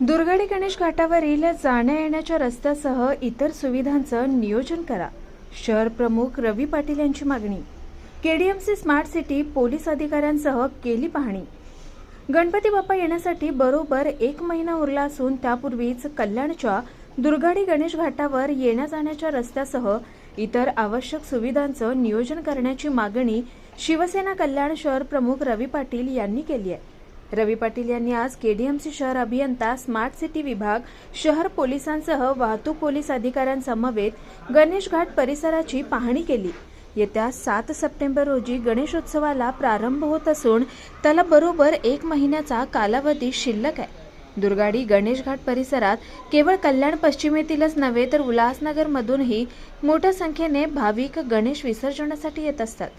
दुर्गाडी गणेश घाटावरील जाण्या येण्याच्या रस्त्यासह इतर सुविधांचं नियोजन करा. शहर प्रमुख रवी पाटील यांची मागणी. केडीएमसी स्मार्ट सिटी पोलीस अधिकाऱ्यांसह केली पाहणी. गणपती बाप्पा येण्यासाठी बरोबर एक महिना उरला असून त्यापूर्वीच कल्याणच्या दुर्गाडी गणेश घाटावर येण्या जाण्याच्या रस्त्यासह इतर आवश्यक सुविधांचं नियोजन करण्याची मागणी शिवसेना कल्याण शहर प्रमुख रवी पाटील यांनी केली आहे. रवी पाटील यांनी आज केडीएमसी शहर अभियंता स्मार्ट सिटी विभाग शहर पोलिसांसह वाहतूक पोलीस अधिकाऱ्यांसमवेत गणेश घाट परिसराची पाहणी केली. येत्या सात सप्टेंबर रोजी गणेशोत्सवाला प्रारंभ होत असून त्याला बरोबर एक महिन्याचा कालावधी शिल्लक आहे. दुर्गाडी गणेश घाट परिसरात केवळ कल्याण पश्चिमेतीलच नव्हे तर उल्हासनगरमधूनही मोठ्या संख्येने भाविक गणेश विसर्जनासाठी येत असतात.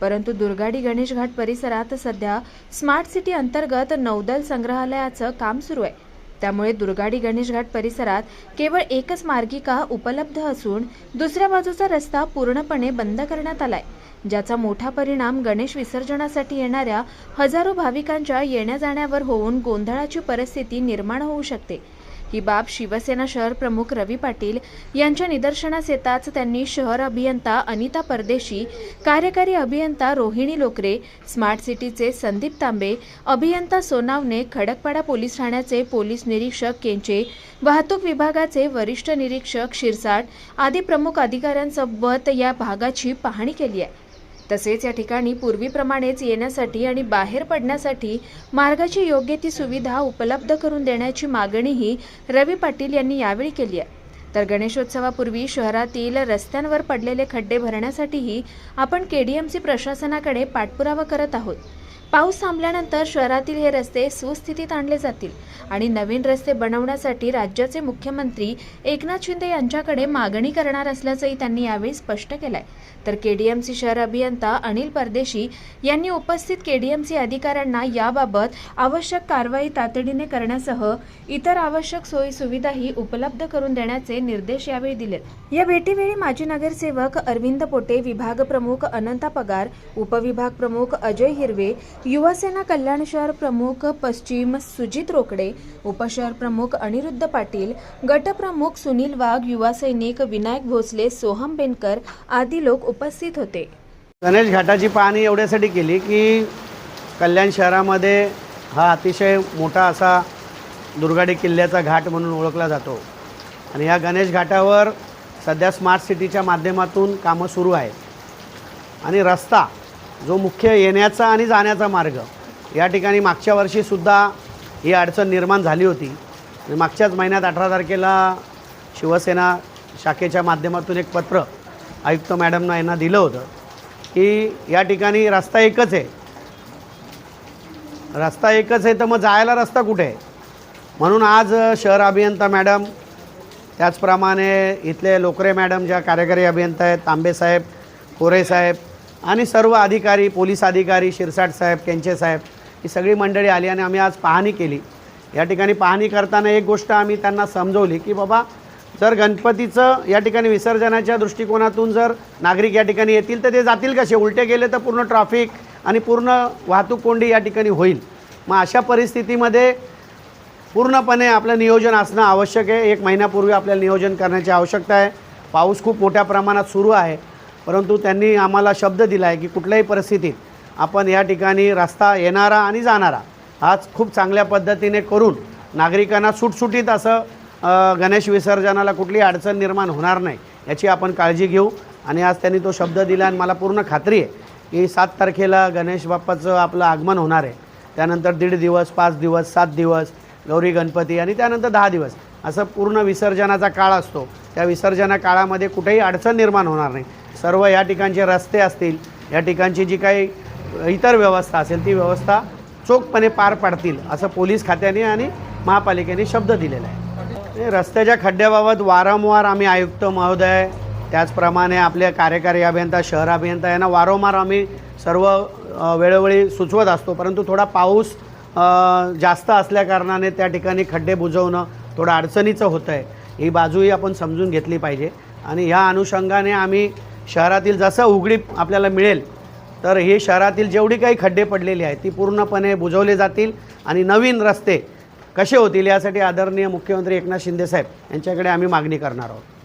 परंतु दुर्गाडी गणेश घाट परिसरात सध्या स्मार्ट सिटी अंतर्गत नौदल संग्रहालयाचं काम सुरू आहे. त्यामुळे दुर्गाडी गणेशघाट परिसरात केवळ एकच मार्गिका उपलब्ध असून दुसऱ्या बाजूचा रस्ता पूर्णपणे बंद करण्यात आलाय ज्याचा मोठा परिणाम गणेश विसर्जनासाठी येणाऱ्या हजारो भाविकांच्या येण्या जाण्यावर होऊन गोंधळाची परिस्थिती निर्माण होऊ शकते. ही बाब शिवसेना शहर प्रमुख रवी पाटील यांच्या निदर्शनास येताच त्यांनी शहर अभियंता अनिता परदेशी कार्यकारी अभियंता रोहिणी लोकरे स्मार्ट सिटीचे संदीप तांबे अभियंता सोनावणे खडकपाडा पोलीस ठाण्याचे पोलीस निरीक्षक केंचे वाहतूक विभागाचे वरिष्ठ निरीक्षक शिरसाट आदी प्रमुख अधिकाऱ्यांसोबत या भागाची पाहणी केली आहे. तसेच या ठिकाणी पूर्वीप्रमाणेच येण्यासाठी आणि बाहेर पडण्यासाठी मार्गाची योग्य ती सुविधा उपलब्ध करून देण्याची मागणीही रवी पाटील यांनी यावेळी केली आहे. तर गणेशोत्सवापूर्वी शहरातील रस्त्यांवर पडलेले खड्डे भरण्यासाठीही आपण केडीएमसी प्रशासनाकडे पाठपुरावा करत आहोत. पाऊस थांबल्यानंतर शहरातील हे रस्ते सुस्थितीत आणले जातील आणि नवीन रस्ते बनवण्यासाठी राज्याचे मुख्यमंत्री एकनाथ शिंदे यांच्याकडे मागणी करणार असल्याचंही त्यांनी यावेळी स्पष्ट केलंय. तर केडीएमसी शहर अभियंता अनिल परदेशी यांनी उपस्थित केडीएमसी अधिकाऱ्यांना याबाबत आवश्यक कारवाई तातडीने करण्यासह इतर आवश्यक सोयी सुविधाही उपलब्ध करून देण्याचे निर्देश यावेळी दिलेत. या भेटीवेळी माजी नगरसेवक अरविंद पोटे विभाग प्रमुख अनंता पगार उपविभाग प्रमुख अजय हिरवे युवासेना कल्याण शहर प्रमुख पश्चिम सुजित रोकडे उपशहर प्रमुख अनिरुद्ध पाटील गटप्रमुख सुनील वाघ युवा सैनिक विनायक भोसले सोहम बेनकर आदी लोक उपस्थित होते. गणेश घाटाची पाहणी एवढ्यासाठी केली की कल्याण शहरामध्ये हा अतिशय मोठा असा दुर्गाडी किल्ल्याचा घाट म्हणून ओळखला जातो. आणि या गणेश घाटावर सध्या स्मार्ट सिटीच्या माध्यमातून कामं सुरू आहेत. आणि रस्ता जो मुख्य येण्याचा आणि जाण्याचा मार्ग. या ठिकाणी मागच्या वर्षीसुद्धा ही अडचण निर्माण झाली होती. मागच्याच महिन्यात अठरा तारखेला शिवसेना शाखेच्या माध्यमातून एक पत्र आयुक्त मॅडमना यांना दिलं होतं की या ठिकाणी रस्ता एकच आहे. रस्ता एकच आहे तर मग जायला रस्ता कुठे आहे? म्हणून आज शहर अभियंता मॅडम त्याचप्रमाणे इथले लोकरे मॅडम ज्या कार्यकारी अभियंता आहेत तांबे साहेब कोरे साहेब आणि सर्व अधिकारी पोलीस अधिकारी शिरसाट साहेब केंचे साहेब ही सगळी मंडळी आली आणि आम्ही आज पाहणी केली. या ठिकाणी पाहणी करताना एक गोष्ट आम्ही त्यांना समजवली की बाबा जर गणपतीचं या ठिकाणी विसर्जनाच्या दृष्टिकोनातून जर नागरिक या ठिकाणी येतील तर ते जातील कसे? उलटे गेले तर पूर्ण ट्रॅफिक आणि पूर्ण वाहतूक कोंडी या ठिकाणी होईल. मग अशा परिस्थितीमध्ये पूर्णपणे आपलं नियोजन असणं आवश्यक आहे. एक महिन्यापूर्वी आपल्याला नियोजन करण्याची आवश्यकता आहे. पाऊस खूप मोठ्या प्रमाणात सुरू आहे. परंतु त्यांनी आम्हाला शब्द दिला आहे की कुठल्याही परिस्थितीत आपण या ठिकाणी रस्ता येणारा आणि जाणारा हाच खूप चांगल्या पद्धतीने करून नागरिकांना सुटसुटीत असं गणेश विसर्जनाला कुठली अडचण निर्माण होणार नाही याची आपण काळजी घेऊ. आणि आज त्यांनी तो शब्द दिला आणि मला पूर्ण खात्री आहे की सात तारखेला गणेश बाप्पाचं आपलं आगमन होणार आहे. त्यानंतर दीड दिवस पाच दिवस सात दिवस गौरी गणपती आणि त्यानंतर दहा दिवस असं पूर्ण विसर्जनाचा काळ असतो. त्या विसर्जना काळामध्ये कुठेही अडचण निर्माण होणार नाही. सर्व या ठिकाणचे रस्ते असतील या ठिकाणची जी काही इतर व्यवस्था असेल ती व्यवस्था चोखपणे पार पाडतील असं पोलीस खात्याने आणि महापालिकेने शब्द दिलेला आहे. रस्त्याच्या खड्ड्याबाबत वारंवार आम्ही आयुक्त महोदय त्याचप्रमाणे आपले कार्यकारी अभियंता शहर अभियंता यांना वारंवार आम्ही सर्व वेळोवेळी सुचवत असतो. परंतु थोडा पाऊस जास्त असल्याकारणाने त्या ठिकाणी खड्डे बुजवणं थोडं अडचणीचं होतं आहे ही बाजूही आपण समजून घेतली पाहिजे. आणि ह्या अनुषंगाने आम्ही शहरातील जसं उघडीप आपल्याला मिळेल तर हे शहरातील जेवढी काही खड्डे पडलेली आहेत ती पूर्णपणे बुजवले जातील आणि नवीन रस्ते कसे होतील यासाठी आदरणीय मुख्यमंत्री एकनाथ शिंदेसाहेब यांच्याकडे आम्ही मागणी करणार आहोत.